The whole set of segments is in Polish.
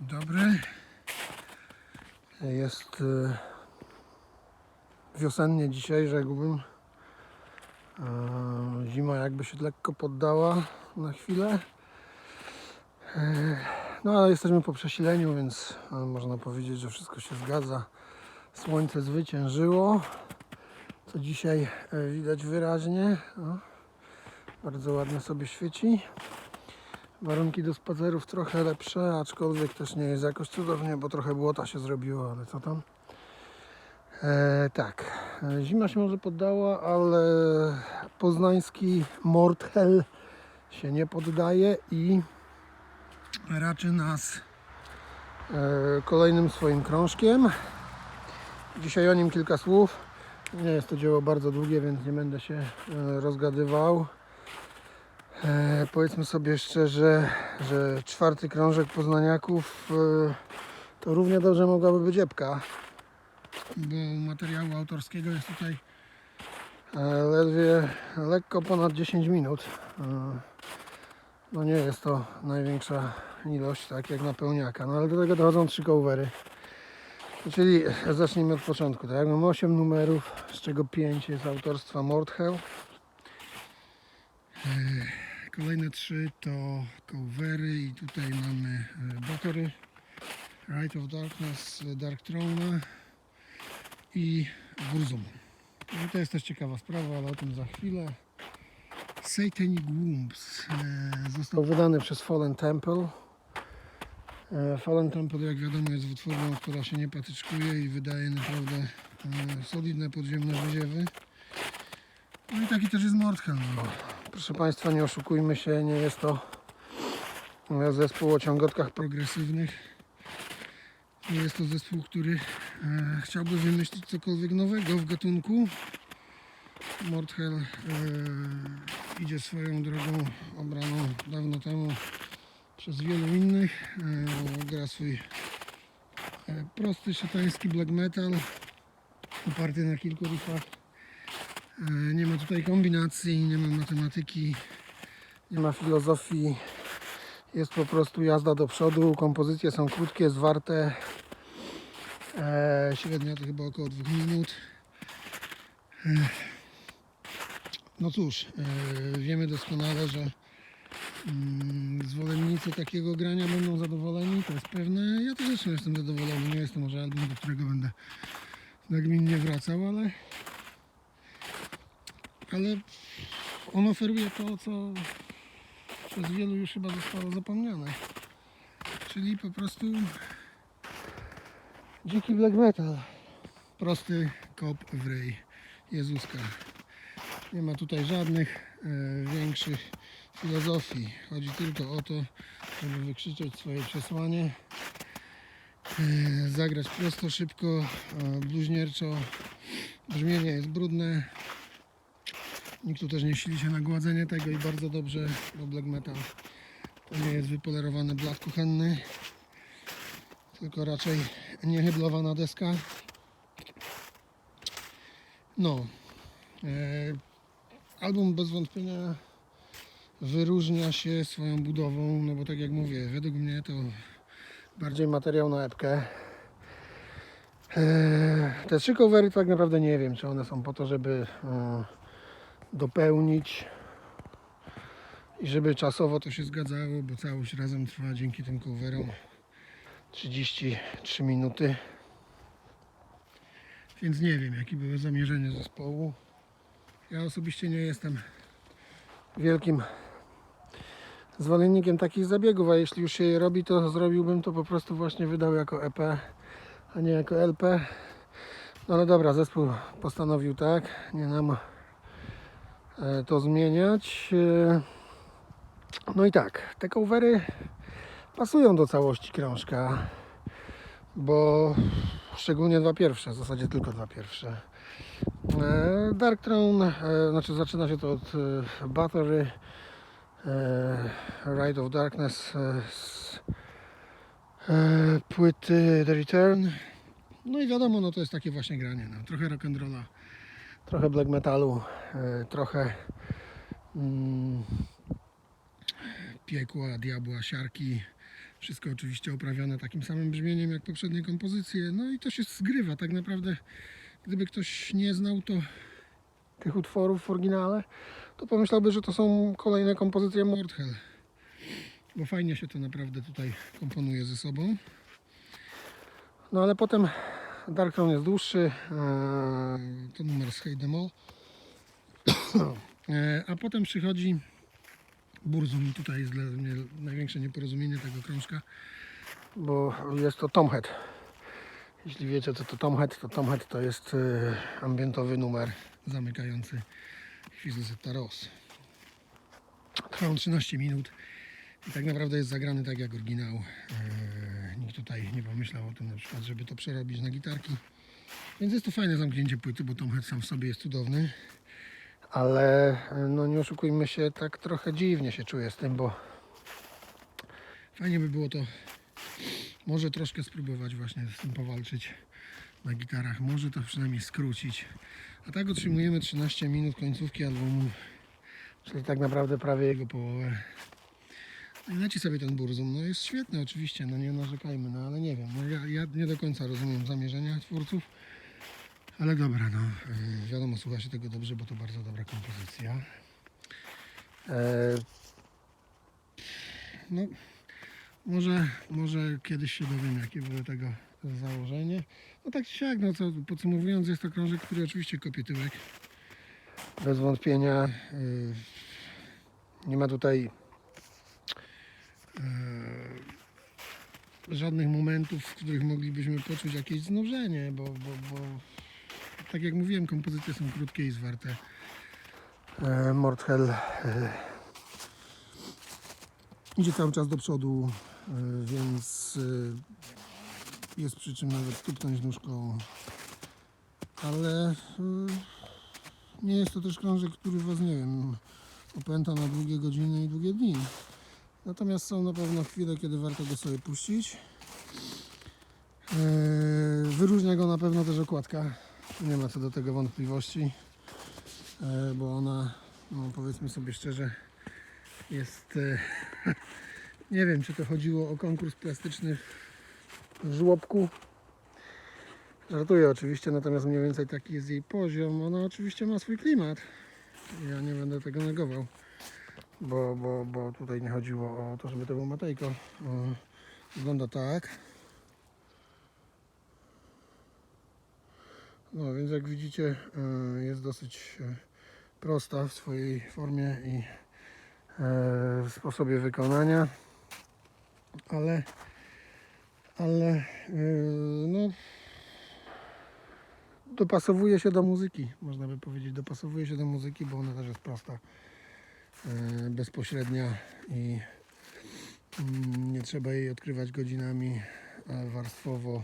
Dzień dobry. Jest e, wiosennie dzisiaj, rzekłbym. E, Zima jakby się lekko poddała na chwilę. E, No ale jesteśmy po przesileniu, więc można powiedzieć, że wszystko się zgadza. Słońce zwyciężyło, co dzisiaj widać wyraźnie. Bardzo ładnie sobie świeci. Warunki do spacerów trochę lepsze, aczkolwiek też nie jest jakoś cudownie, bo trochę błota się zrobiło, ale co tam. E, tak, e, zima się może poddała, ale poznański Mordhel się nie poddaje i raczy nas e, kolejnym swoim krążkiem. Dzisiaj o nim kilka słów. Nie jest to dzieło bardzo długie, więc nie będę się e, rozgadywał. E, powiedzmy sobie szczerze, że czwarty krążek poznaniaków e, to równie dobrze mogłaby być epka, bo materiału autorskiego jest tutaj e, ledwie lekko ponad 10 minut. E, no nie jest to największa ilość, tak jak na pełniaka, no ale do tego dochodzą trzy covery. Czyli zacznijmy od początku. Tak, mamy 8 numerów, z czego 5 jest autorstwa Mordhell. Kolejne trzy to covery i tutaj mamy Battery, Right of Darkness, Dark Throne i Burzum. No to jest też ciekawa sprawa, ale o tym za chwilę. Satanic Wombs e, został wydany przez Fallen Temple. E, Fallen Temple, jak wiadomo, jest wytwórnią, która się nie patyczkuje i wydaje naprawdę e, solidne podziemne wyziewy. No i taki też jest Mordhell. Proszę Państwa, nie oszukujmy się, nie jest to zespół o ciągotkach progresywnych. Nie jest to zespół, który e, chciałby wymyślić cokolwiek nowego w gatunku. Mordhell e, idzie swoją drogą obraną dawno temu przez wielu innych. E, gra swój prosty, szatański black metal oparty na kilku riffach. E, Nie ma tutaj kombinacji, nie ma matematyki, nie ma filozofii. Jest po prostu jazda do przodu. Kompozycje są krótkie, zwarte. E, średnia to chyba około 2 minut. E, no cóż, wiemy doskonale, że mm, zwolennicy takiego grania będą zadowoleni, to jest pewne. Ja też jestem zadowolony. Nie jest to może album, do którego będę nagminnie wracał, ale ale on oferuje to, co przez wielu już chyba zostało zapomniane. Czyli po prostu dziki black metal. Prosty kop w ryj Jezuska. Nie ma tutaj żadnych e, większych filozofii. Chodzi tylko o to, żeby wykrzyczeć swoje przesłanie, e, zagrać prosto, szybko, e, bluźnierczo. Brzmienie jest brudne, Nikt tu też nie sili się na gładzenie tego i bardzo dobrze, bo black metal to nie jest wypolerowany blat kuchenny, tylko raczej niehyblowana deska. No, e, album bez wątpienia wyróżnia się swoją budową, no bo tak jak mówię, według mnie to bardziej materiał na epkę. E, te trzy covery tak naprawdę nie wiem, czy one są po to, żeby e, dopełnić i żeby czasowo to się zgadzało, bo całość razem trwa dzięki tym coverom 33 minuty. Więc nie wiem, jakie były zamierzenia zespołu. Ja osobiście nie jestem wielkim zwolennikiem takich zabiegów, a jeśli już się je robi, to zrobiłbym to po prostu właśnie wydał jako EP, a nie jako LP. No ale dobra, zespół postanowił tak, nie nam to zmieniać. E, No i tak, te covery pasują do całości krążka, bo szczególnie dwa pierwsze, w zasadzie tylko dwa pierwsze. E, Dark Throne, e, znaczy zaczyna się to od e, Battery, e, Ride of Darkness e, z e, płyty The Return. No i wiadomo, no to jest takie właśnie granie, no, trochę rock'n'rolla, trochę black metalu, e, trochę mm, piekła, diabła, siarki, Wszystko oczywiście oprawione takim samym brzmieniem jak poprzednie kompozycje. No i to się zgrywa. Tak naprawdę, gdyby ktoś nie znał to tych utworów w oryginale, to pomyślałby, że to są kolejne kompozycje Mordhel. Bo fajnie się to naprawdę tutaj komponuje ze sobą. No ale potem Dark Throne jest dłuższy. eee, To numer z Hey Demol. Eee, A potem przychodzi Burzum. Tutaj jest dla mnie największe nieporozumienie tego krążka, bo jest to Tomhead. Jeśli wiecie co to Tomhead, to Tomhead to jest e, ambientowy numer zamykający Chwizę Ross. Trwał 13 minut i tak naprawdę jest zagrany tak jak oryginał. Tutaj nie pomyślał o tym na przykład, żeby to przerobić na gitarki. Więc jest to fajne zamknięcie płyty, bo Tomhead sam w sobie jest cudowny. Ale no nie oszukujmy się, tak trochę dziwnie się czuję z tym, bo fajnie by było to może troszkę spróbować właśnie z tym powalczyć na gitarach, może to przynajmniej skrócić. A tak otrzymujemy 13 minut końcówki albumu, czyli tak naprawdę prawie jego połowę. Leci sobie ten burzum, no jest świetny oczywiście, no nie narzekajmy, no ale nie wiem, no ja, ja nie do końca rozumiem zamierzenia twórców, ale dobra, no yy, wiadomo, słucha się tego dobrze, bo to bardzo dobra kompozycja. Eee, no, może, może kiedyś się dowiem, jakie było tego założenie. No tak czy siak, no co, podsumowując, jest to krążek, który oczywiście kopie tyłek. Bez wątpienia. Yy, nie ma tutaj żadnych momentów, w których moglibyśmy poczuć jakieś znużenie, bo, bo, bo tak jak mówiłem, kompozycje są krótkie i zwarte. E, e, idzie cały czas do przodu, e, więc e, jest przy czym nawet tupnąć nóżką. Ale e, nie jest to też krążek, który Was, nie wiem, opęta na długie godziny i długie dni. Natomiast są na pewno chwile, kiedy warto go sobie puścić. E, Wyróżnia go na pewno też okładka. Nie ma co do tego wątpliwości, e, bo ona, no powiedzmy sobie szczerze, jest. e, Nie wiem, czy to chodziło o konkurs plastyczny w żłobku. Żartuję oczywiście, natomiast mniej więcej taki jest jej poziom. Ona oczywiście ma swój klimat. Ja nie będę tego negował, bo, bo, bo tutaj nie chodziło o to, żeby to był Matejko. O, Wygląda tak. No więc jak widzicie e, jest dosyć e, prosta w swojej formie i e, sposobie wykonania. Ale ale no dopasowuje się do muzyki, można by powiedzieć, dopasowuje się do muzyki, bo ona też jest prosta, bezpośrednia i mm, nie trzeba jej odkrywać godzinami e, warstwowo,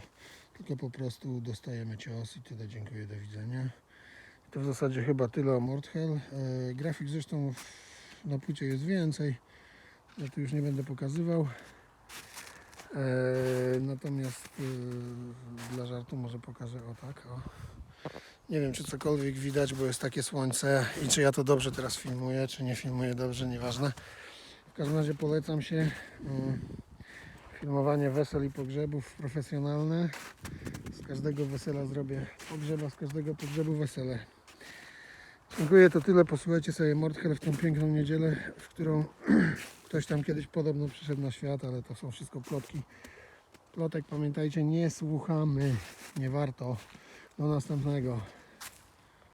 tylko po prostu dostajemy cios i tyle, dziękuję, do widzenia. To w zasadzie chyba tyle o Mordhel. E, grafik zresztą na płycie jest więcej, ja tu już nie będę pokazywał. E, natomiast e, dla żartu może pokażę o tak. O. Nie wiem, czy cokolwiek widać, bo jest takie słońce i czy ja to dobrze teraz filmuję, czy nie filmuję dobrze, nieważne. W każdym razie polecam się mm, filmowanie wesel i pogrzebów profesjonalne. Z każdego wesela zrobię pogrzeba, z każdego pogrzebu wesele. Dziękuję, to tyle. Posłuchajcie sobie Mordhel w tą piękną niedzielę, w którą ktoś tam kiedyś podobno przyszedł na świat, ale to są wszystko plotki. Plotek pamiętajcie, nie słuchamy. Nie warto. Do następnego.